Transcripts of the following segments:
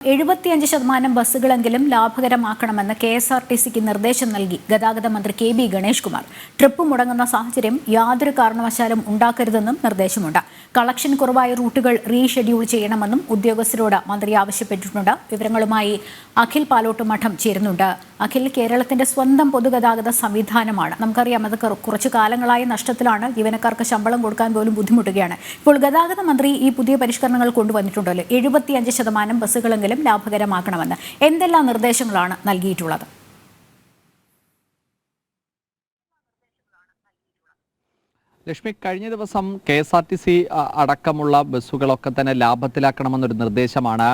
എഴുപത്തിയഞ്ച് ശതമാനം ബസ്സുകളെങ്കിലും ലാഭകരമാക്കണമെന്ന് കെ എസ് ആർ ടി സിക്ക് നിർദ്ദേശം നൽകി ഗതാഗത മന്ത്രി K B Ganesh Kumar trip മുടങ്ങുന്ന സാഹചര്യം യാതൊരു കാരണവശാലും ഉണ്ടാക്കരുതെന്നും നിർദ്ദേശമുണ്ട്. കളക്ഷൻ കുറവായ റൂട്ടുകൾ റീഷെഡ്യൂൾ ചെയ്യണമെന്നും ഉദ്യോഗസ്ഥരോട് മന്ത്രി ആവശ്യപ്പെട്ടിട്ടുണ്ട്. വിവരങ്ങളുമായി അഖിൽ പാലോട്ട് മഠം ചേരുന്നുണ്ട്. അഖിൽ കേരളത്തിന്റെ സ്വന്തം പൊതുഗതാഗത സംവിധാനമാണ്. നമുക്കറിയാം അത് കുറച്ചു കാലങ്ങളായി നഷ്ടത്തിലാണ്. ജീവനക്കാർക്ക് ശമ്പളം കൊടുക്കാൻ പോലും ബുദ്ധിമുട്ടുകയാണ്. ഇപ്പോൾ ഗതാഗത മന്ത്രി ഈ പുതിയ പരിഷ്കരണങ്ങൾ കൊണ്ടുവന്നിട്ടുണ്ടല്ലോ. എഴുപത്തിയഞ്ച് ശതമാനം ബസ്സുകളെങ്കിലും ലാഭകരമാക്കണമെന്ന് എന്തെല്ലാം നിർദ്ദേശങ്ങളാണ് നൽകിയിട്ടുള്ളത്? ലക്ഷ്മി കഴിഞ്ഞ ദിവസം K S R T C അടക്കമുള്ള ബസ്സുകളൊക്കെ തന്നെ ലാഭത്തിലാക്കണമെന്നൊരു നിർദ്ദേശമാണ്.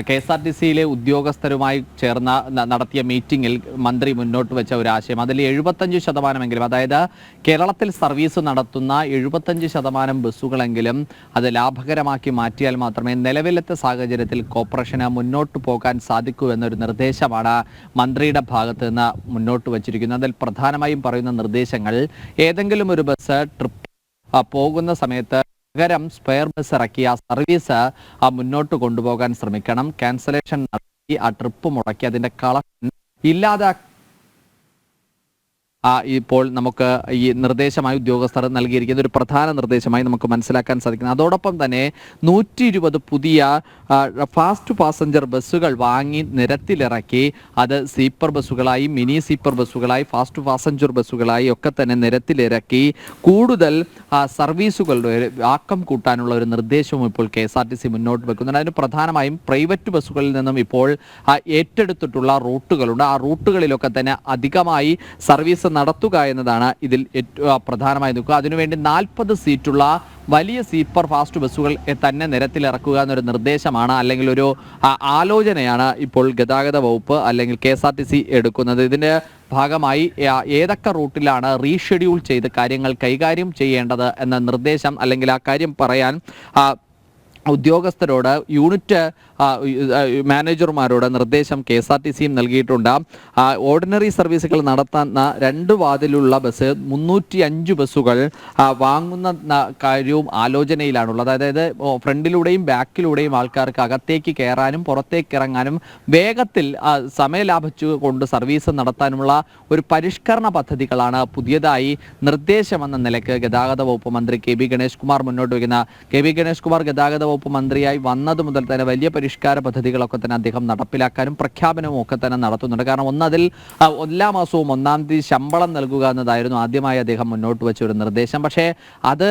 കെ എസ് ആർ ടി സിയിലെ ഉദ്യോഗസ്ഥരുമായി ചേർന്ന നടത്തിയ മീറ്റിംഗിൽ മന്ത്രി മുന്നോട്ട് വെച്ച ഒരു ആശയം. അതിൽ എഴുപത്തഞ്ച് ശതമാനമെങ്കിലും അതായത് കേരളത്തിൽ സർവീസ് നടത്തുന്ന എഴുപത്തഞ്ച് ശതമാനം ബസ്സുകളെങ്കിലും അത് ലാഭകരമാക്കി മാറ്റിയാൽ മാത്രമേ നിലവിലത്തെ സാഹചര്യത്തിൽ കോർപ്പറേഷന് മുന്നോട്ട് പോകാൻ സാധിക്കൂ എന്നൊരു നിർദ്ദേശമാണ് മന്ത്രിയുടെ ഭാഗത്ത് നിന്ന് മുന്നോട്ട് വച്ചിരിക്കുന്നത്. അതിൽ പ്രധാനമായും പറയുന്ന നിർദ്ദേശങ്ങൾ ഏതെങ്കിലും ഒരു ബസ് ട്രിപ്പ് പോകുന്ന സമയത്ത് പകരം സ്പെയർ ബസ് ഇറക്കി ആ സർവീസ് മുന്നോട്ട് കൊണ്ടുപോകാൻ ശ്രമിക്കണം. ക്യാൻസലേഷൻ നടത്തി ആ ട്രിപ്പ് മുടക്കി അതിന്റെ കളക്ഷൻ ഇല്ലാതാക്കി ഇപ്പോൾ നമുക്ക് ഈ നിർദ്ദേശമായി ഉദ്യോഗസ്ഥർ നൽകിയിരിക്കുന്ന ഒരു പ്രധാന നിർദ്ദേശമായി നമുക്ക് മനസ്സിലാക്കാൻ സാധിക്കുന്നത് അതോടൊപ്പം തന്നെ നൂറ്റി ഇരുപത് പുതിയ ഫാസ്റ്റ് പാസഞ്ചർ ബസ്സുകൾ വാങ്ങി നിരത്തിലിറക്കി അത് സ്ലീപ്പർ ബസ്സുകളായി മിനി സ്ലീപ്പർ ബസ്സുകളായി ഫാസ്റ്റ് പാസഞ്ചർ ബസ്സുകളായി ഒക്കെ തന്നെ നിരത്തിലിറക്കി കൂടുതൽ സർവീസുകളുടെ ആക്കം കൂട്ടാനുള്ള ഒരു നിർദ്ദേശവും ഇപ്പോൾ K S R T C മുന്നോട്ട് വെക്കുന്നുണ്ട്. അതിന് പ്രധാനമായും പ്രൈവറ്റ് ബസ്സുകളിൽ നിന്നും ഇപ്പോൾ ഏറ്റെടുത്തിട്ടുള്ള റൂട്ടുകളുണ്ട്. ആ റൂട്ടുകളിലൊക്കെ തന്നെ അധികമായി സർവീസ് നടത്തുക എന്നതാണ് ഇതിൽ ഏറ്റവും പ്രധാനമായി നിൽക്കുക. അതിനുവേണ്ടി നാൽപ്പത് സീറ്റുള്ള വലിയ സീപ്പർ ഫാസ്റ്റ് ബസ്സുകൾ തന്നെ നിരത്തിലിറക്കുക എന്നൊരു നിർദ്ദേശമാണ് അല്ലെങ്കിൽ ഒരു ആലോചനയാണ് ഇപ്പോൾ ഗതാഗത വകുപ്പ് അല്ലെങ്കിൽ K S R T C എടുക്കുന്നത്. ഇതിന്റെ ഭാഗമായി ഏതൊക്കെ റൂട്ടിലാണ് റീഷെഡ്യൂൾ ചെയ്ത് കാര്യങ്ങൾ കൈകാര്യം ചെയ്യേണ്ടത് എന്ന നിർദ്ദേശം അല്ലെങ്കിൽ ആ കാര്യം പറയാൻ ഉദ്യോഗസ്ഥരോട് യൂണിറ്റ് മാനേജർമാരോട് നിർദ്ദേശം കെ എസ് ആർ ടി സിയും നൽകിയിട്ടുണ്ട്. ഓർഡിനറി സർവീസുകൾ നടത്തുന്ന രണ്ട് വാതിലുള്ള ബസ് മുന്നൂറ്റി അഞ്ച് ബസ്സുകൾ വാങ്ങുന്ന കാര്യവും ആലോചനയിലാണുള്ളത്. അതായത് ഫ്രണ്ടിലൂടെയും ബാക്കിലൂടെയും ആൾക്കാർക്ക് അകത്തേക്ക് കയറാനും പുറത്തേക്ക് ഇറങ്ങാനും വേഗത്തിൽ സമയലാഭിച്ചു സമയം ലാഭിച്ചു കൊണ്ട് സർവീസ് നടത്താനുമുള്ള ഒരു പരിഷ്കരണ പദ്ധതികളാണ് പുതിയതായി നിർദ്ദേശമെന്ന നിലയ്ക്ക് ഗതാഗത വകുപ്പ് മന്ത്രി കെ ബി ഗണേഷ് കുമാർ മുന്നോട്ട് വയ്ക്കുന്ന കെ ബി ഗണേഷ് കുമാർ ഗതാഗത വകുപ്പ് മന്ത്രിയായി വന്നത് മുതൽ തന്നെ വലിയ പരിഷ്കാര പദ്ധതികളൊക്കെ തന്നെ അദ്ദേഹം നടപ്പിലാക്കാനും പ്രഖ്യാപനവും ഒക്കെ തന്നെ നടത്തുന്നുണ്ട്. കാരണം ഒന്നതിൽ എല്ലാ മാസവും ഒന്നാം തീയതി ശമ്പളം നൽകുക എന്നതായിരുന്നു ആദ്യമായി അദ്ദേഹം മുന്നോട്ട് വെച്ച ഒരു നിർദ്ദേശം. പക്ഷേ അത്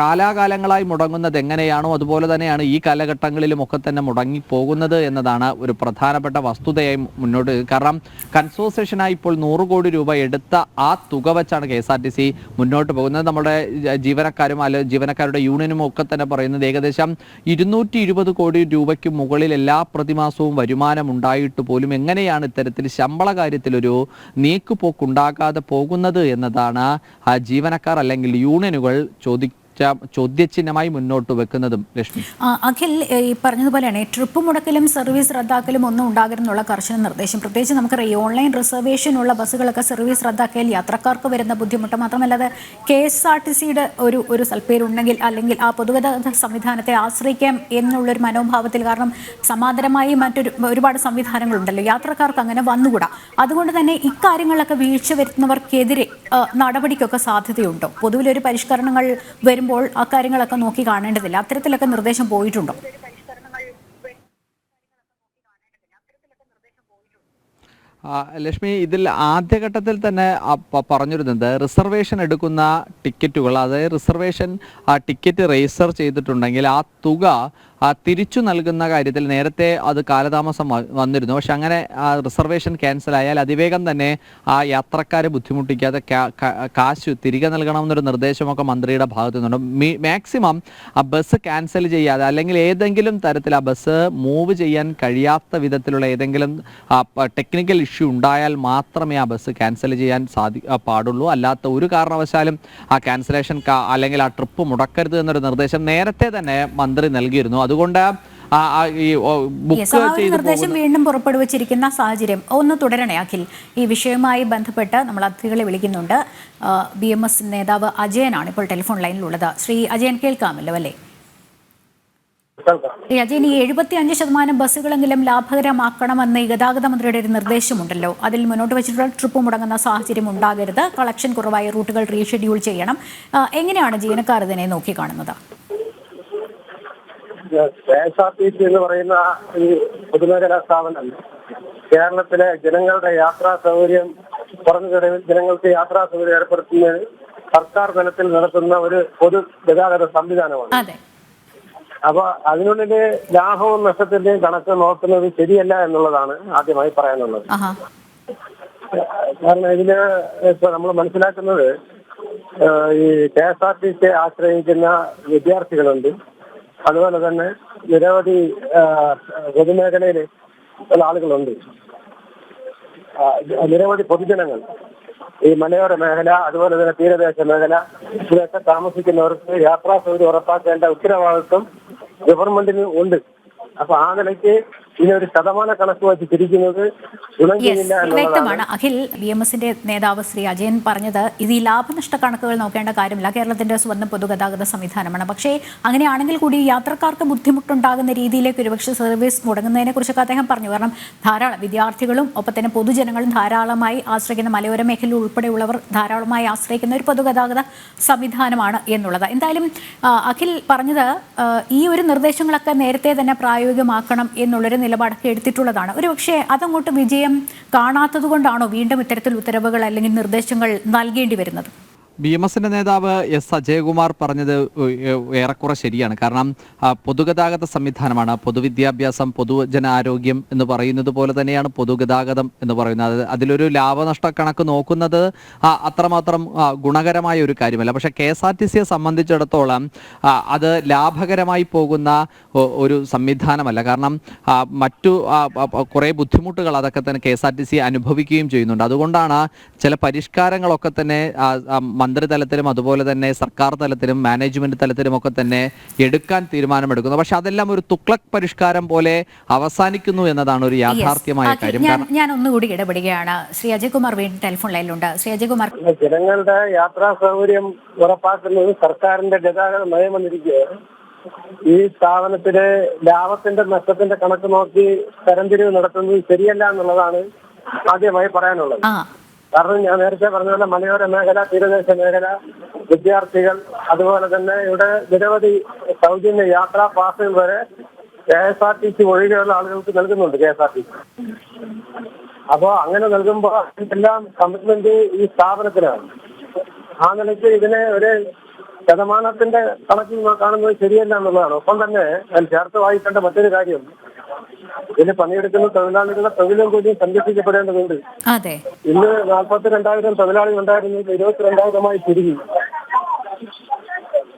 കാലാകാലങ്ങളായി മുടങ്ങുന്നത് എങ്ങനെയാണോ അതുപോലെ തന്നെയാണ് ഈ കാലഘട്ടങ്ങളിലും ഒക്കെ തന്നെ മുടങ്ങിപ്പോകുന്നത് എന്നതാണ് ഒരു പ്രധാനപ്പെട്ട വസ്തുതയായി മുന്നോട്ട് കാരണം കൺസോസേഷനായി ഇപ്പോൾ നൂറ് കോടി രൂപ എടുത്ത ആ തുക വെച്ചാണ് K S R T C മുന്നോട്ട് പോകുന്നത്. നമ്മുടെ ജീവനക്കാരും അല്ല ജീവനക്കാരുടെ യൂണിയനും ഒക്കെ തന്നെ പറയുന്നത് ഏകദേശം ഇരുന്നൂറ്റി കോടി രൂപയ്ക്ക് മുകളിൽ എല്ലാ പ്രതിമാസവും വരുമാനം ഉണ്ടായിട്ട് പോലും എങ്ങനെയാണ് ഇത്തരത്തിൽ ശമ്പള കാര്യത്തിലൊരു നീക്കുപോക്കുണ്ടാകാതെ പോകുന്നത് എന്നതാണ് ജീവനക്കാർ അല്ലെങ്കിൽ യൂണിയനുകൾ ചോദ്യചിഹ്നമായി മുന്നോട്ട് വെക്കുന്നതും ലക്ഷ്മി. അഖിൽ ഈ പറഞ്ഞതുപോലെയാണ് ട്രിപ്പ് മുടക്കലും സർവീസ് റദ്ദാക്കലും ഒന്നും ഉണ്ടാകരുന്നുള്ള കർശന നിർദ്ദേശം. പ്രത്യേകിച്ച് നമുക്കറിയാം ഓൺലൈൻ റിസർവേഷൻ ഉള്ള ബസ്സുകളൊക്കെ സർവീസ് റദ്ദാക്കിയാൽ യാത്രക്കാർക്ക് വരുന്ന ബുദ്ധിമുട്ട് മാത്രമല്ല അത് കെ എസ് ആർ ടി സിയുടെ ഒരു ഒരു സൽപ്പേരുണ്ടെങ്കിൽ അല്ലെങ്കിൽ ആ പൊതുഗതാഗത സംവിധാനത്തെ ആശ്രയിക്കാം എന്നുള്ളൊരു മനോഭാവത്തിൽ കാരണം സമാന്തരമായി മറ്റൊരു ഒരുപാട് സംവിധാനങ്ങളുണ്ടല്ലോ. യാത്രക്കാർക്ക് അങ്ങനെ വന്നുകൂടാ. അതുകൊണ്ട് തന്നെ ഇക്കാര്യങ്ങളൊക്കെ വീഴ്ച വരുത്തുന്നവർക്കെതിരെ നടപടിക്കൊക്കെ സാധ്യതയുണ്ടോ. പൊതുവിലൊരു പരിഷ്കരണങ്ങൾ വരുമ്പോൾ അക്കാര്യങ്ങളൊക്കെ നോക്കി കാണേണ്ടതില്ല. അത്തരത്തിലൊക്കെ നിർദ്ദേശം പോയിട്ടുണ്ടോ? ആ, ലക്ഷ്മി ഇതിൽ ആദ്യഘട്ടത്തിൽ തന്നെ പറഞ്ഞിരുന്നത് റിസർവേഷൻ എടുക്കുന്ന ടിക്കറ്റുകൾ അതായത് റിസർവേഷൻ ആ ടിക്കറ്റ് രജിസ്റ്റർ ചെയ്തിട്ടുണ്ടെങ്കിൽ ആ തുക ആ തിരിച്ചു നൽകുന്ന കാര്യത്തിൽ നേരത്തെ അത് കാലതാമസം വന്നിരുന്നു. പക്ഷെ അങ്ങനെ റിസർവേഷൻ ക്യാൻസൽ ആയാൽ അതിവേഗം തന്നെ ആ യാത്രക്കാരെ ബുദ്ധിമുട്ടിക്കാതെ കാശ് തിരികെ നൽകണമെന്നൊരു നിർദ്ദേശമൊക്കെ മന്ത്രിയുടെ ഭാഗത്തു നിന്നുണ്ട് മാക്സിമം ആ ബസ് ക്യാൻസൽ ചെയ്യാതെ അല്ലെങ്കിൽ ഏതെങ്കിലും തരത്തിൽ ആ ബസ് മൂവ് ചെയ്യാൻ കഴിയാത്ത വിധത്തിലുള്ള ഏതെങ്കിലും ടെക്നിക്കൽ ഇഷ്യൂ ഉണ്ടായാൽ മാത്രമേ ആ ബസ് ക്യാൻസൽ ചെയ്യാൻ സാധി പാടുള്ളൂ. അല്ലാത്ത ഒരു കാരണവശാലും ആ ക്യാൻസലേഷൻ അല്ലെങ്കിൽ ആ ട്രിപ്പ് മുടക്കരുത് എന്നൊരു നിർദ്ദേശം നേരത്തെ തന്നെ മന്ത്രി നൽകിയിരുന്നു. അതുകൊണ്ട് നിർദ്ദേശം വീണ്ടും പുറപ്പെടുവിച്ചിരിക്കുന്ന സാഹചര്യം ഒന്ന് തുടരണേ അഖിൽ. ഈ വിഷയവുമായി ബന്ധപ്പെട്ട് നമ്മൾ അതിഥികളെ വിളിക്കുന്നുണ്ട്. ബി എം എസ് നേതാവ് അജയനാണ് ഇപ്പോൾ ടെലിഫോൺ ലൈനിലുള്ളത്. ശ്രീ അജയൻ കേൾക്കാമല്ലോ അല്ലേ? അജയൻ ഈ എഴുപത്തി അഞ്ച് ശതമാനം ബസ്സുകളെങ്കിലും ലാഭകരമാക്കണമെന്ന് ഈ ഗതാഗത മന്ത്രിയുടെ ഒരു നിർദ്ദേശമുണ്ടല്ലോ. അതിൽ മുന്നോട്ട് വെച്ചിട്ടുള്ള ട്രിപ്പ് മുടങ്ങുന്ന സാഹചര്യം ഉണ്ടാകരുത്. കളക്ഷൻ കുറവായ റൂട്ടുകൾ റീഷെഡ്യൂൾ ചെയ്യണം. എങ്ങനെയാണ് ജീവനക്കാർ ഇതിനെ നോക്കിക്കാണുന്നത് K S R T C എന്ന് പറയുന്ന ഈ പൊതുമേഖലാ സ്ഥാപനം കേരളത്തിലെ ജനങ്ങളുടെ യാത്രാ സൗകര്യം കുറഞ്ഞ ചെലവിൽ ജനങ്ങൾക്ക് യാത്രാ സൗകര്യം ഏർപ്പെടുത്തുന്നതിന് സർക്കാർ തലത്തിൽ നടത്തുന്ന ഒരു പൊതു ഗതാഗത സംവിധാനമാണ്. അപ്പൊ അതിനുള്ളിൽ ലാഭവും നഷ്ടത്തിന്റെയും കണക്ക് നോക്കുന്നത് ശരിയല്ല എന്നുള്ളതാണ് ആദ്യമായി പറയാനുള്ളത്. കാരണം ഇതിൽ ഇപ്പൊ നമ്മൾ മനസ്സിലാക്കുന്നത് ഈ K S R T C ആശ്രയിക്കുന്ന വിദ്യാർത്ഥികളുണ്ട്. അതുപോലെ തന്നെ നിരവധി പൊതുമേഖലയിൽ ഉള്ള ആളുകളുണ്ട്. നിരവധി പൊതുജനങ്ങൾ. ഈ മലയോര മേഖല അതുപോലെ തന്നെ തീരദേശ മേഖല ഇതൊക്കെ താമസിക്കുന്നവർക്ക് യാത്രാ സൗകര്യം ഉറപ്പാക്കേണ്ട ഉത്തരവാദിത്വം ഗവൺമെന്റിന് ഉണ്ട്. അപ്പൊ ആ നിലയ്ക്ക് ഇതിനൊരു ശതമാന കണക്ക് വെച്ച് തിരിക്കുന്നത് വ്യക്തമാണ്. അഖിൽ ബി എം എസിന്റെ നേതാവ് ശ്രീ അജയൻ പറഞ്ഞത് ഇത് ഈ ലാഭനഷ്ട കണക്കുകൾ നോക്കേണ്ട കാര്യമില്ല. കേരളത്തിന്റെ സ്വന്തം പൊതുഗതാഗത സംവിധാനമാണ്. പക്ഷേ അങ്ങനെയാണെങ്കിൽ കൂടി യാത്രക്കാർക്ക് ബുദ്ധിമുട്ടുണ്ടാകുന്ന രീതിയിലേക്ക് ഒരുപക്ഷെ സർവീസ് മുടങ്ങുന്നതിനെ കുറിച്ചൊക്കെ അദ്ദേഹം പറഞ്ഞു. കാരണം ധാരാളം വിദ്യാർത്ഥികളും ഒപ്പം തന്നെ പൊതുജനങ്ങളും ധാരാളമായി ആശ്രയിക്കുന്ന മലയോര മേഖല ഉൾപ്പെടെയുള്ളവർ ധാരാളമായി ആശ്രയിക്കുന്ന ഒരു പൊതുഗതാഗത സംവിധാനമാണ് എന്നുള്ളത്. എന്തായാലും അഖിൽ പറഞ്ഞത് ഈ ഒരു നിർദ്ദേശങ്ങളൊക്കെ നേരത്തെ തന്നെ പ്രായോഗികമാക്കണം എന്നുള്ളൊരു നിലപാടൊക്കെ എടുത്തിട്ടുള്ളതാണ്. ഒരുപക്ഷെ അതങ്ങോട്ട് വിജയം കാണാത്തത് കൊണ്ടാണോ വീണ്ടും ഇത്തരത്തിൽ ഉത്തരവുകൾ അല്ലെങ്കിൽ നിർദ്ദേശങ്ങൾ നൽകേണ്ടി വരുന്നത്? ബി എം എസിന്റെ നേതാവ് എസ് അജയകുമാർ പറഞ്ഞത് ഏറെക്കുറെ ശരിയാണ്. കാരണം പൊതുഗതാഗത സംവിധാനമാണ്. പൊതുവിദ്യാഭ്യാസം പൊതുജനാരോഗ്യം എന്ന് പറയുന്നത് പോലെ തന്നെയാണ് പൊതുഗതാഗതം എന്ന് പറയുന്നത്. അതിലൊരു ലാഭനഷ്ട കണക്ക് നോക്കുന്നത് അത്രമാത്രം ഗുണകരമായ ഒരു കാര്യമല്ല. പക്ഷേ കെ എസ് ആർ ടി സിയെ സംബന്ധിച്ചിടത്തോളം അത് ലാഭകരമായി പോകുന്ന ഒരു സംവിധാനമല്ല. കാരണം മറ്റു കുറേ ബുദ്ധിമുട്ടുകൾ അതൊക്കെ തന്നെ K S R T C അനുഭവിക്കുകയും ചെയ്യുന്നുണ്ട്. അതുകൊണ്ടാണ് ചില പരിഷ്കാരങ്ങളൊക്കെ തന്നെ മന്ത്രിതലത്തിലും അതുപോലെ തന്നെ സർക്കാർ തലത്തിലും മാനേജ്മെന്റ് തലത്തിലും ഒക്കെ തന്നെ എടുക്കാൻ തീരുമാനമെടുക്കുന്നു. പക്ഷെ അതെല്ലാം ഒരു തുക്ലക് പരിഷ്കാരം പോലെ അവസാനിക്കുന്നു എന്നതാണ് ഒരു യാഥാർത്ഥ്യമായ. കാര്യം. ഞാൻ ഒന്നുകൂടി ഇടപെടുകയാണ്. ശ്രീ അജയ്കുമാർ വീണ്ടും ടെലിഫോൺ ലൈനിലുണ്ട് ശ്രീ അജയ്കുമാർ ജനങ്ങളുടെ യാത്രാ സൗകര്യം ഉറപ്പാക്കുന്നത് സർക്കാരിന്റെ ഗതാഗത നയമെന്നിരിക്കെ ഈ സ്ഥാപനത്തിലെ ലാഭത്തിന്റെ നഷ്ടത്തിന്റെ കണക്ക് നോക്കി തരംതിരിവ് നടത്തുന്നത് ശരിയല്ല എന്നുള്ളതാണ് ആദ്യമായി പറയാനുള്ളത്. കാരണം ഞാൻ നേരത്തെ പറഞ്ഞ പോലെ മലയോര മേഖല തീരദേശ മേഖല വിദ്യാർത്ഥികൾ അതുപോലെ തന്നെ ഇവിടെ നിരവധി സൗജന്യ യാത്രാ പാസുകൾ വരെ K S R T C ഒഴികെയുള്ള ആളുകൾക്ക് നൽകുന്നുണ്ട് K S R T C. അപ്പോ അങ്ങനെ നൽകുമ്പോൾ എല്ലാം കമ്മിറ്റ്മെന്റ് ഈ സ്ഥാപനത്തിനാണ്. ആ നിലയ്ക്ക് ഇതിനെ ഒരു ശതമാനത്തിന്റെ കണക്കിൽ കാണുന്നത് ശരിയല്ല എന്നുള്ളതാണ്. ഒപ്പം തന്നെ ഞാൻ ചേർത്ത് വായിക്കേണ്ട മറ്റൊരു കാര്യം ഇതിന് പണിയെടുക്കുന്ന തൊഴിലാളികളുടെ തൊഴിലും കൂടി സംരക്ഷിക്കപ്പെടേണ്ടതുണ്ട്. അതെ. ഇന്ന് നാൽപ്പത്തി രണ്ടായിരം തൊഴിലാളികൾ ഉണ്ടായിരുന്നത് ഇരുപത്തിരണ്ടായിരമായി ചുരുങ്ങി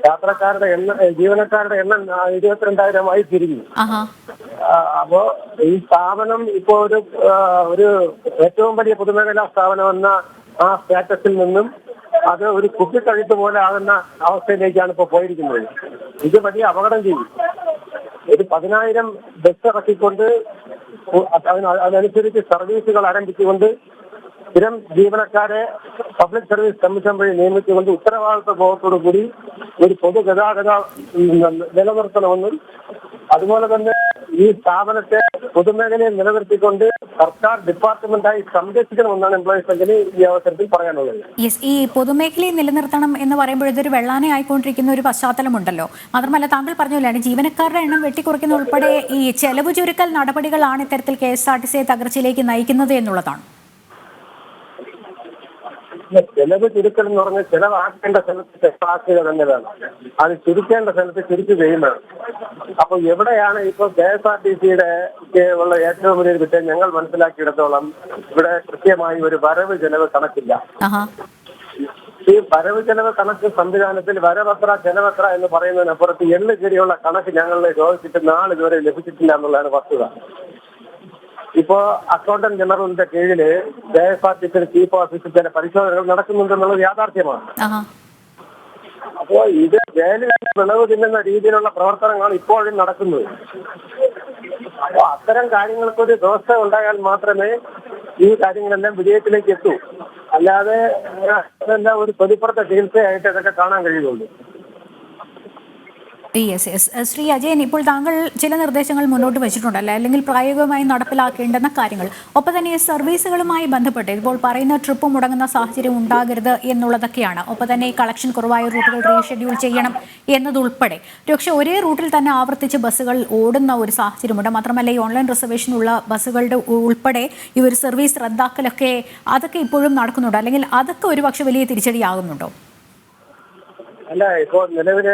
യാത്രക്കാരുടെ എണ്ണ ജീവനക്കാരുടെ എണ്ണം ഇരുപത്തിരണ്ടായിരമായി ചുരുങ്ങി അപ്പോ ഈ സ്ഥാപനം ഇപ്പോ ഒരു ഒരു ഏറ്റവും വലിയ പൊതുമേഖലാ സ്ഥാപനം എന്ന ആ സ്റ്റാറ്റസിൽ നിന്നും അത് ഒരു കുപ്പിക്കഴുത്ത് പോലെ ആകുന്ന അവസ്ഥയിലേക്കാണ് ഇപ്പോ പോയിരിക്കുന്നത്. ഇത് വലിയ അപകടം ചെയ്യും. പതിനായിരം ബസ് ഇറക്കിക്കൊണ്ട് അതിനനുസരിച്ച് സർവീസുകൾ ആരംഭിച്ചുകൊണ്ട് സ്ഥിരം ജീവനക്കാരെ പബ്ലിക് സർവീസ് കമ്മീഷൻ വഴി നിയമിച്ചുകൊണ്ട് ഉത്തരവാദിത്വ ബോധത്തോടു കൂടി ഒരു പൊതുഗതാഗത നിലനിർത്തണമെന്നും അതുപോലെ തന്നെ ഈ സ്ഥാപനത്തെ പൊതുമേഖലയെ നിലനിർത്തിക്കൊണ്ട് സർക്കാർ ഡിപ്പാർട്ട്മെന്റായി സംരക്ഷിക്കണമെന്നാണ് എംപ്ലോയീസ് സംഘടന ഈ അവസരത്തിൽ പറയാനുള്ളത്. ഈ പൊതുമേഖലയെ നിലനിർത്തണം എന്ന് പറയുമ്പോൾ ഇതൊരു വെള്ളാനെ ആയിക്കൊണ്ടിരിക്കുന്ന ഒരു പശ്ചാത്തലമുണ്ടല്ലോ. മാത്രമല്ല താങ്കൾ പറഞ്ഞില്ലാണ് ജീവനക്കാരുടെ എണ്ണം വെട്ടിക്കുറയ്ക്കുന്ന ഉൾപ്പെടെ ഈ ചെലവ് ചുരുക്കൽ നടപടികളാണ് ഇത്തരത്തിൽ കെ എസ് ആർ ടി സിയെ തകർച്ചയിലേക്ക് നയിക്കുന്നത് എന്നുള്ളതാണ്. ചെലവ് ചുരുക്കൽ എന്ന് പറഞ്ഞാൽ ചെലവാക്കേണ്ട സ്ഥലത്ത് ചെലവാക്കുക തന്നെ വേണം അത് ചുരുക്കേണ്ട സ്ഥലത്ത് ചുരുക്കുകയും വേണം. അപ്പൊ എവിടെയാണ് ഇപ്പൊ കെ എസ് ആർ ടി സിയുടെ ഉള്ള ഏറ്റവും വലിയൊരു വിഷയം ഞങ്ങൾ മനസ്സിലാക്കിയിടത്തോളം ഇവിടെ കൃത്യമായി ഒരു വരവ് ചെലവ് കണക്കില്ല. ഈ വരവ് ചെലവ് കണക്ക് സംവിധാനത്തിൽ വരവത്ര ചെലവത്ര എന്ന് പറയുന്നതിനപ്പുറത്ത് എള്ളു കീഴിയുള്ള കണക്ക് ഞങ്ങളെ ചോദിച്ചിട്ട് നാളിതുവരെ ലഭിച്ചിട്ടില്ല എന്നുള്ളതാണ് വസ്തുത. ഇപ്പോ അക്കൗണ്ടന്റ് ജനറലിന്റെ കീഴിൽ K S R T C chief ഓഫീസിൽ ചില പരിശോധനകൾ നടക്കുന്നുണ്ടെന്നുള്ളത് യാഥാർത്ഥ്യമാണ്. അപ്പോ ഇത് വേലയായി വിളവ് തിന്നുന്ന രീതിയിലുള്ള പ്രവർത്തനങ്ങളാണ് ഇപ്പോഴും നടക്കുന്നത്. അപ്പോ അത്തരം കാര്യങ്ങൾക്കൊരു വ്യവസ്ഥ ഉണ്ടായാൽ മാത്രമേ ഈ കാര്യങ്ങളെല്ലാം വിജയത്തിലേക്ക് എത്തൂ. അല്ലാതെ അതെല്ലാം ഒരു പ്രതിപ്പുറത്തെ ചികിത്സയായിട്ട് ഇതൊക്കെ കാണാൻ കഴിയുള്ളൂ. യെസ് യെസ് ശ്രീ അജയൻ ഇപ്പോൾ താങ്കൾ ചില നിർദ്ദേശങ്ങൾ മുന്നോട്ട് വെച്ചിട്ടുണ്ടല്ലേ? അല്ലെങ്കിൽ പ്രായോഗികമായി നടപ്പിലാക്കേണ്ടുന്ന കാര്യങ്ങൾ. ഒപ്പം തന്നെ സർവീസുകളുമായി ബന്ധപ്പെട്ട് ഇപ്പോൾ പറയുന്ന ട്രിപ്പ് മുടങ്ങുന്ന സാഹചര്യം ഉണ്ടാകരുത് എന്നുള്ളതൊക്കെയാണ്. ഒപ്പം തന്നെ ഈ കളക്ഷൻ കുറവായ റൂട്ടുകൾ റീഷെഡ്യൂൾ ചെയ്യണം എന്നതുൾപ്പെടെ. പക്ഷേ ഒരേ റൂട്ടിൽ തന്നെ ആവർത്തിച്ച് ബസ്സുകൾ ഓടുന്ന ഒരു സാഹചര്യമുണ്ട്. മാത്രമല്ല ഈ ഓൺലൈൻ റിസർവേഷൻ ഉള്ള ബസ്സുകളുടെ ഉൾപ്പെടെ ഈ ഒരു സർവീസ് റദ്ദാക്കലൊക്കെ അതൊക്കെ ഇപ്പോഴും നടക്കുന്നുണ്ട്. അല്ലെങ്കിൽ അതൊക്കെ ഒരുപക്ഷെ വലിയ തിരിച്ചടിയാകുന്നുണ്ടോ? അല്ല ഇപ്പോൾ നിലവിൽ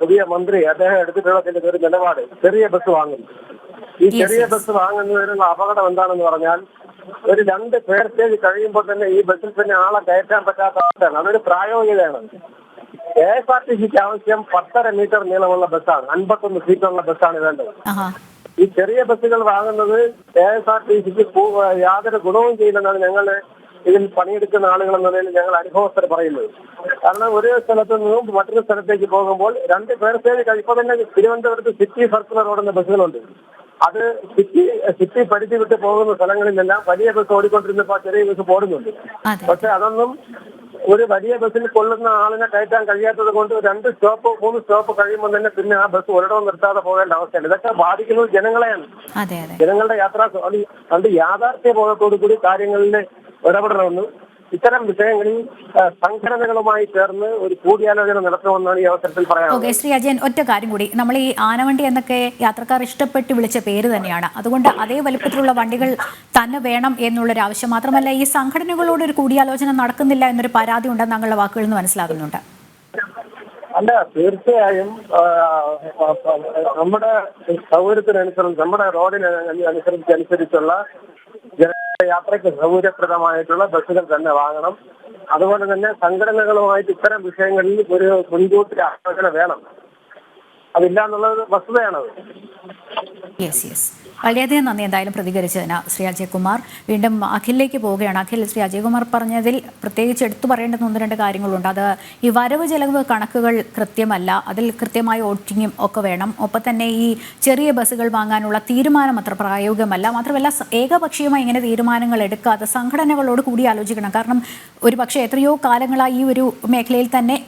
പുതിയ മന്ത്രി അദ്ദേഹം എടുത്തിട്ടുള്ള ചില ഒരു നിലപാട്. ചെറിയ ബസ് വാങ്ങുന്നു. ഈ ചെറിയ ബസ് വാങ്ങുന്നതിനുള്ള അപകടം എന്താണെന്ന് പറഞ്ഞാൽ ഒരു രണ്ട് പേർ സ്റ്റേജ് കഴിയുമ്പോൾ തന്നെ ഈ ബസ്സിൽ തന്നെ ആളെ കയറ്റാൻ പറ്റാത്ത അവസ്ഥയാണ്. അതൊരു പ്രായോഗികതയാണ്. കെ എസ് ആർ ടി സിക്ക് ആവശ്യം പത്തര മീറ്റർ നീളമുള്ള ബസ്സാണ് അൻപത്തൊന്ന് സീറ്റുള്ള ബസ്സാണ് വേണ്ടത്. ഈ ചെറിയ ബസ്സുകൾ വാങ്ങുന്നത് കെ എസ് ആർ ടി സിക്ക് യാതൊരു ഗുണവും ചെയ്യില്ലെന്നാണ് ഞങ്ങൾ ഇതിൽ പണിയെടുക്കുന്ന ആളുകൾ എന്ന നിലയിൽ ഞങ്ങൾ അനുഭവസ്ഥർ പറയുന്നത്. കാരണം ഒരു സ്ഥലത്ത് നിന്നും മറ്റൊരു സ്ഥലത്തേക്ക് പോകുമ്പോൾ രണ്ട് പേർ സ്റ്റേജ് ഇപ്പൊ തന്നെ തിരുവനന്തപുരത്ത് സിറ്റി സർക്കുലർ ഓടുന്ന ബസ്സുകളുണ്ട്. അത് സിറ്റി സിറ്റി പരിധി വിട്ട് പോകുന്ന സ്ഥലങ്ങളിലെല്ലാം വലിയ ബസ് ഓടിക്കൊണ്ടിരുന്നപ്പോൾ ചെറിയ ബസ് ഓടുന്നുണ്ട് പക്ഷെ അതൊന്നും ഒരു വലിയ ബസ്സിൽ കൊള്ളുന്ന ആളിനെ കയറ്റാൻ കഴിയാത്തത് കൊണ്ട് രണ്ട് സ്റ്റോപ്പ് മൂന്ന് സ്റ്റോപ്പ് കഴിയുമ്പോൾ തന്നെ പിന്നെ ആ ബസ് ഒരിടവും നിർത്താതെ പോകേണ്ട അവസ്ഥയാണ്. ഇതൊക്കെ ബാധിക്കുന്നത് ജനങ്ങളെയാണ്. ജനങ്ങളുടെ യാത്രാ അത് യാഥാർത്ഥ്യ ബോധത്തോടു കൂടി കാര്യങ്ങളിൽ ഇടപെടണമെന്നും ഇത്തരം വിഷയങ്ങളിൽ സംഘടനകളുമായി ചേർന്ന് ഒരു കൂടിയാലോചന നടത്തണമെന്നാണ് ഈ അവസരത്തിൽ പറയാനുള്ളത്. ശ്രീ അജയൻ ഒറ്റ കാര്യം കൂടി. നമ്മൾ ഈ ആനവണ്ടി എന്നൊക്കെ യാത്രക്കാർ ഇഷ്ടപ്പെട്ട് വിളിച്ച പേര് തന്നെയാണ്. അതുകൊണ്ട് അതേ വലിപ്പത്തിലുള്ള വണ്ടികൾ തന്നെ വേണം എന്നുള്ളൊരു ആവശ്യം മാത്രമല്ല ഈ സംഘടനകളോട് ഒരു കൂടിയാലോചന നടക്കുന്നില്ല എന്നൊരു പരാതി ഉണ്ടെന്ന് താങ്കളുടെ വാക്കുകളിൽ നിന്ന് മനസ്സിലാകുന്നുണ്ട്. അല്ല തീർച്ചയായും നമ്മുടെ സൗകര്യത്തിനനുസരിച്ച് നമ്മുടെ റോഡിന് അനുസരിച്ച് അനുസരിച്ചുള്ള യാത്രയ്ക്ക് സൗകര്യപ്രദമായിട്ടുള്ള ബസ്സുകൾ തന്നെ വാങ്ങണം. അതുപോലെ തന്നെ സംഘടനകളുമായിട്ട് ഇത്തരം വിഷയങ്ങളിൽ ഒരു മുൻകൂട്ടി ആലോചന വേണം. അതില്ല എന്നുള്ളത് വസ്തുതയാണത് യെസ് യെസ് വളരെയധികം നന്ദി എന്തായാലും പ്രതികരിച്ചതിന് ശ്രീ അജയ്കുമാർ വീണ്ടും അഖിലേക്ക് പോവുകയാണ്. അഖിൽ ശ്രീ അജയ്കുമാർ പറഞ്ഞതിൽ പ്രത്യേകിച്ച് എടുത്തു പറയേണ്ടുന്ന ഒന്ന് രണ്ട് കാര്യങ്ങളുണ്ട്. അത് ഈ വരവ് ചെലവ് കണക്കുകൾ കൃത്യമല്ല. അതിൽ കൃത്യമായ ഓട്ടിങ്ങും ഒക്കെ വേണം. ഒപ്പം തന്നെ ഈ ചെറിയ ബസ്സുകൾ വാങ്ങാനുള്ള തീരുമാനം അത്ര പ്രായോഗികമല്ല. മാത്രമല്ല ഏകപക്ഷീയമായി ഇങ്ങനെ തീരുമാനങ്ങൾ എടുക്കാതെ സംഘടനകളോട് കൂടി ആലോചിക്കണം. കാരണം ഒരു പക്ഷേ എത്രയോ കാലങ്ങളായി ഈ ഒരു മേഖലയിൽ തന്നെ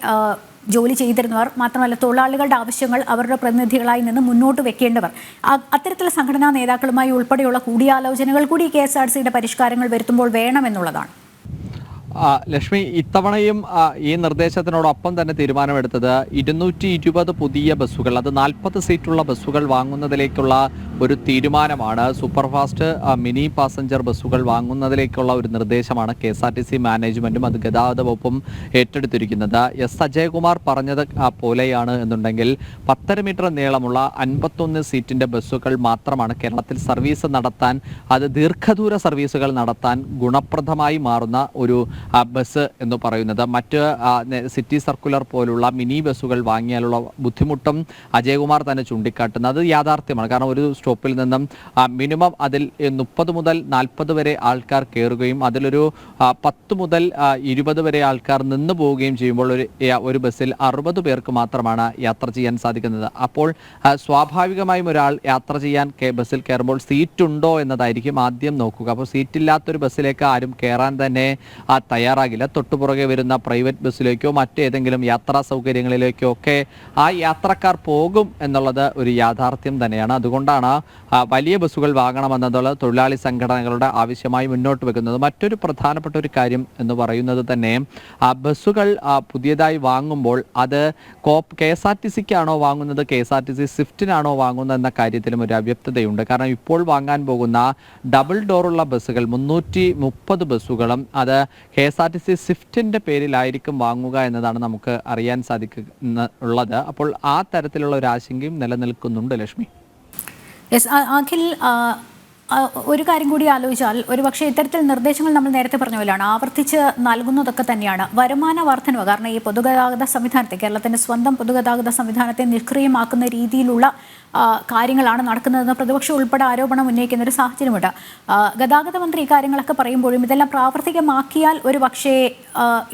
ജോലി ചെയ്തിരുന്നവർ മാത്രമല്ല തൊഴിലാളികളുടെ ആവശ്യങ്ങൾ അവരുടെ പ്രതിനിധികളായി നിന്ന് മുന്നോട്ട് വെക്കേണ്ടവർ. അത്തരത്തിലുള്ള സംഘടനാ നേതാക്കളുമായി ഉൾപ്പെടെയുള്ള കൂടിയാലോചനകൾ കൂടി കെ എസ് ആർ സിയുടെ പരിഷ്കാരങ്ങൾ വരുത്തുമ്പോൾ വേണമെന്നുള്ളതാണ്. ലക്ഷ്മി ഇത്തവണയും ഈ നിർദ്ദേശത്തിനോടൊപ്പം തന്നെ തീരുമാനമെടുത്തത് ഇരുന്നൂറ്റി ഇരുപത് പുതിയ ബസ്സുകൾ അത് നാൽപ്പത് സീറ്റുള്ള ബസ്സുകൾ വാങ്ങുന്നതിലേക്കുള്ള ഒരു തീരുമാനമാണ്. സൂപ്പർഫാസ്റ്റ് മിനി പാസഞ്ചർ ബസ്സുകൾ വാങ്ങുന്നതിലേക്കുള്ള ഒരു നിർദ്ദേശമാണ് K S R T C മാനേജ്മെന്റും അത് ഗതാഗത വകുപ്പും ഏറ്റെടുത്തിരിക്കുന്നത്. എസ്. അജയകുമാർ പറഞ്ഞത് പോലെയാണ് എന്നുണ്ടെങ്കിൽ പത്തര മീറ്റർ നീളമുള്ള അൻപത്തൊന്ന് സീറ്റിന്റെ ബസ്സുകൾ മാത്രമാണ് കേരളത്തിൽ സർവീസ് നടത്താൻ അത് ദീർഘദൂര സർവീസുകൾ നടത്താൻ ഗുണപ്രദമായി മാറുന്ന ഒരു ബസ് എന്ന് പറയുന്നത്. മറ്റ് സിറ്റി സർക്കുലർ പോലുള്ള മിനി ബസ്സുകൾ വാങ്ങിയാലുള്ള ബുദ്ധിമുട്ടും അജയകുമാർ തന്നെ ചൂണ്ടിക്കാട്ടുന്നത് അത് യാഥാർത്ഥ്യമാണ്. കാരണം ഒരു സ്റ്റോപ്പിൽ നിന്നും മിനിമം അതിൽ മുപ്പത് മുതൽ നാൽപ്പത് വരെ ആൾക്കാർ കയറുകയും അതിലൊരു പത്ത് മുതൽ ഇരുപത് വരെ ആൾക്കാർ നിന്ന് പോവുകയും ചെയ്യുമ്പോൾ ഒരു ഒരു ബസ്സിൽ അറുപത് പേർക്ക് മാത്രമാണ് യാത്ര ചെയ്യാൻ സാധിക്കുന്നത്. അപ്പോൾ സ്വാഭാവികമായും ഒരാൾ യാത്ര ചെയ്യാൻ ബസ്സിൽ കയറുമ്പോൾ സീറ്റ് ഉണ്ടോ എന്നതായിരിക്കും ആദ്യം നോക്കുക. അപ്പോൾ സീറ്റ് സീറ്റില്ലാത്തൊരു ബസ്സിലേക്ക് ആരും കയറാൻ തന്നെ തയ്യാറാകില്ല. തൊട്ടുപുറകെ വരുന്ന പ്രൈവറ്റ് ബസ്സിലേക്കോ മറ്റേതെങ്കിലും യാത്രാ സൗകര്യങ്ങളിലേക്കോ ഒക്കെ ആ യാത്രക്കാർ പോകും എന്നുള്ളത് ഒരു യാഥാർത്ഥ്യം തന്നെയാണ്. അതുകൊണ്ടാണ് വലിയ ബസ്സുകൾ വാങ്ങണമെന്നതുള്ള തൊഴിലാളി സംഘടനകളുടെ ആവശ്യമായി മുന്നോട്ട് വെക്കുന്നത്. മറ്റൊരു പ്രധാനപ്പെട്ട ഒരു കാര്യം എന്ന് പറയുന്നത് തന്നെ ബസ്സുകൾ പുതിയതായി വാങ്ങുമ്പോൾ അത് കോപ്പ് കെ എസ് ആർ ടി സിക്കാണോ വാങ്ങുന്നത് K S R T C സ്വിഫ്റ്റിനാണോ വാങ്ങുന്നത് എന്ന കാര്യത്തിലും ഒരു അവ്യക്തതയുണ്ട്. കാരണം ഇപ്പോൾ വാങ്ങാൻ പോകുന്ന ഡബിൾ ഡോറുള്ള ബസ്സുകൾ മുന്നൂറ്റി മുപ്പത് ബസ്സുകളും അത് K S R T C സ്വിഫ്റ്റിന്റെ പേരിലായിരിക്കും വാങ്ങുക എന്നതാണ് നമുക്ക് അറിയാൻ സാധിക്കുന്ന ഉള്ളത്. അപ്പോൾ ആ തരത്തിലുള്ള ഒരു ആശങ്കയും നിലനിൽക്കുന്നുണ്ട് ലക്ഷ്മി. യെസ് അഖിൽ ഒരു കാര്യം കൂടി ആലോചിച്ചാൽ ഒരു പക്ഷേ ഇത്തരത്തിൽ നിർദ്ദേശങ്ങൾ നമ്മൾ നേരത്തെ പറഞ്ഞ പോലെയാണ്. ആവർത്തിച്ച് നൽകുന്നതൊക്കെ തന്നെയാണ്. വരുമാന വർധനവ് കാരണം ഈ പൊതുഗതാഗത സംവിധാനത്തെ കേരളത്തിന്റെ സ്വന്തം പൊതുഗതാഗത സംവിധാനത്തെ നിഷ്ക്രിയമാക്കുന്ന രീതിയിലുള്ള കാര്യങ്ങളാണ് നടക്കുന്നതെന്ന് പ്രതിപക്ഷം ഉൾപ്പെടെ ആരോപണം ഉന്നയിക്കുന്ന ഒരു സാഹചര്യമുണ്ട്. ഗതാഗത മന്ത്രി ഈ കാര്യങ്ങളൊക്കെ പറയുമ്പോഴും ഇതെല്ലാം പ്രാവർത്തികമാക്കിയാൽ ഒരു പക്ഷേ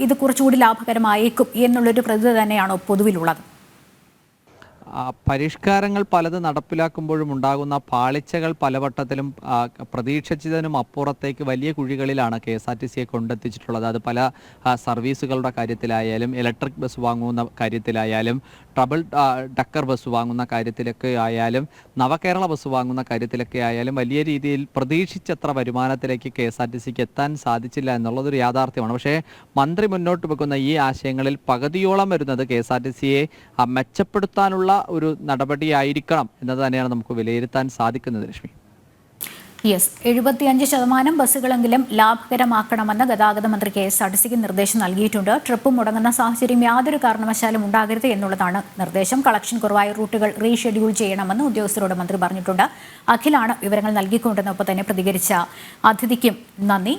ഇത് കുറച്ചുകൂടി ലാഭകരമായേക്കും എന്നുള്ളൊരു പ്രതി തന്നെയാണോ പൊതുവിലുള്ളത്. പരിഷ്കാരങ്ങൾ പലത് നടപ്പിലാക്കുമ്പോഴും ഉണ്ടാകുന്ന പാളിച്ചകൾ പലവട്ടത്തിലും പ്രതീക്ഷിച്ചതിനും അപ്പുറത്തേക്ക് വലിയ കുഴികളിലാണ് കെ എസ് ആർ ടി സിയെ കൊണ്ടെത്തിച്ചിട്ടുള്ളത്. അത് പല സർവീസുകളുടെ കാര്യത്തിലായാലും ഇലക്ട്രിക് ബസ് വാങ്ങുന്ന കാര്യത്തിലായാലും ട്രബിൾ ഡക്കർ ബസ് വാങ്ങുന്ന കാര്യത്തിലൊക്കെ ആയാലും നവകേരള ബസ് വാങ്ങുന്ന കാര്യത്തിലൊക്കെ ആയാലും വലിയ രീതിയിൽ പ്രതീക്ഷിച്ചത്ര വരുമാനത്തിലേക്ക് കെ എസ് ആർ ടി സിക്ക് എത്താൻ സാധിച്ചില്ല എന്നുള്ളതൊരു യാഥാർത്ഥ്യമാണ്. പക്ഷേ മന്ത്രി മുന്നോട്ട് വെക്കുന്ന ഈ ആശയങ്ങളിൽ പകുതിയോളം വരുന്നത് കെ എസ് ആർ ടി സിയെ മെച്ചപ്പെടുത്താനുള്ള ഒരു നടപടിയായിരിക്കണം എന്നത് തന്നെയാണ് നമുക്ക് വിലയിരുത്താൻ സാധിക്കുന്നത് ലക്ഷ്മി യെസ് എഴുപത്തിയഞ്ച് ശതമാനം ബസ്സുകളെങ്കിലും ലാഭകരമാക്കണമെന്ന് ഗതാഗത മന്ത്രി കെ എസ് ആർ ടി സിക്ക് നിർദ്ദേശം നൽകിയിട്ടുണ്ട്. ട്രിപ്പ് മുടങ്ങുന്ന സാഹചര്യം യാതൊരു കാരണവശാലും ഉണ്ടാകരുത് എന്നുള്ളതാണ് നിർദ്ദേശം. കളക്ഷൻ കുറവായ റൂട്ടുകൾ റീഷെഡ്യൂൾ ചെയ്യണമെന്ന് ഉദ്യോഗസ്ഥരോട് മന്ത്രി പറഞ്ഞിട്ടുണ്ട്. അഖിലാണ് വിവരങ്ങൾ നൽകിക്കൊണ്ടെന്നൊപ്പം തന്നെ പ്രതികരിച്ച അതിഥിക്കും നന്ദി.